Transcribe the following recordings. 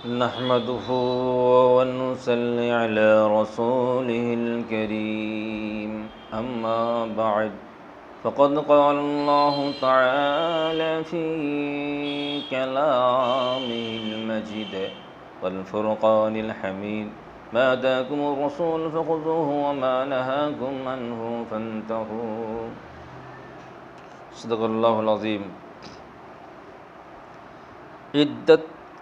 نحمده ونصلي على رسوله الكريم. أما بعد فقد قال الله تعالى في كلامه المجيد والفرقان الحميد ما آتاكم الرسول فخذوه وما نهاكم عنه فانتهوا. صدق اللہ العظیم عدت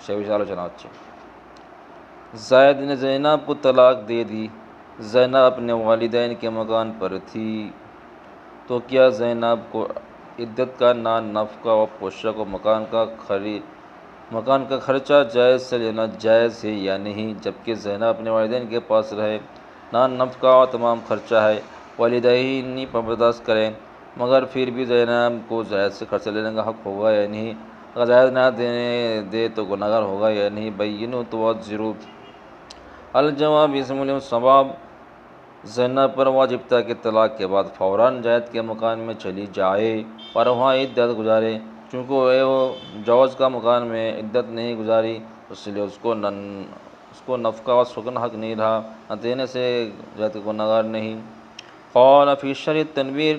సే ఆలోచన వచ్చింది زائد نے زینب کو طلاق دے دی۔ زینب اپنے والدین کے مکان پر تھی۔ تو کیا زینب کو عدت کا نان نفقہ و پوشک و مکان کا خرید مکان کا خرچہ جائز سے لینا جائز ہے یا نہیں؟ جبکہ زینب اپنے والدین کے پاس رہے۔ نان نفقہ و تمام خرچہ ہے۔ والدین نہیں برداشت کریں۔ مگر پھر بھی زینب کو جائز سے خرچہ لینے کا حق ہوگا یا نہیں؟ اگر نہ دینے دے تو گناہگار ہوگا یا نہیں؟ بین تو ضرور الجواب اسم ثواب زینب پر واجب تھا کہ طلاق کے بعد فوراً جائد کے مکان میں چلی جائے اور وہاں عدت گزارے۔ چونکہ وہ جوز کا مکان میں عدت نہیں گزاری، اس لیے اس کو نن، اس کو نفقہ و سکن حق نہیں رہا، نہ دینے سے جائد کو نگار نہیں۔ قال فی شریط تنویر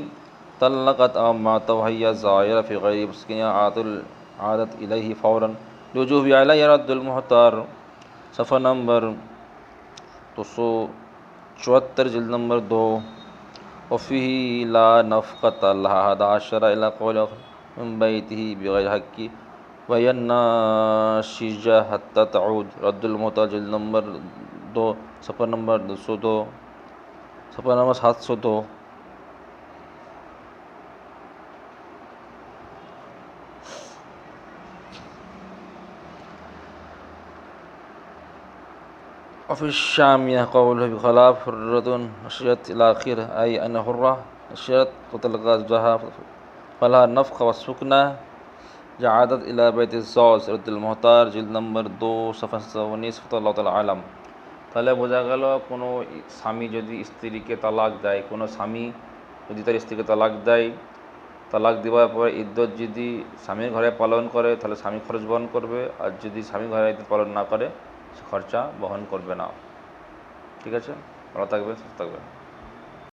طلقت او ما توحیہ ظاہر فی غیر مسکیاں عادت العادت فوراً رجوع علیہ رد المحتار، صفحہ نمبر دو سو چوہتر، جلد نمبر دو۔ وفی لا نفقت اللہ حدا شرع الى قول من بیته بغیر حق۔ وینا شیجہ حتی تعود۔ رد الموتا جلد نمبر دو۔ صفحہ نمبر دو سو دو۔ صفحہ نمبر سات سو دو۔ وفي الشامية قوله بخلاف حرة نشرت الآخر أي أن حرة نشرت وطلق زوجها فلها نفق والسكنة جعادت إلى بيت الزوج رد المحتار جلد نمبر دو صفحة উনিশ ফতল্লাহ তাল আলম তাহলে বোঝা গেল কোনো স্বামী যদি স্ত্রীকে তালাক দেয় কোনো স্বামী যদি তার স্ত্রীকে তালাক দেয় তালাক দেওয়ার পরে ইদ্যত যদি স্বামীর ঘরে পালন করে তাহলে স্বামী খরচ বহন করবে আর যদি স্বামী ঘরে ইদ্যত পালন না করে সে খরচা বহন করবে না। ঠিক আছে? ভালো থাকবে সুস্থ থাকবে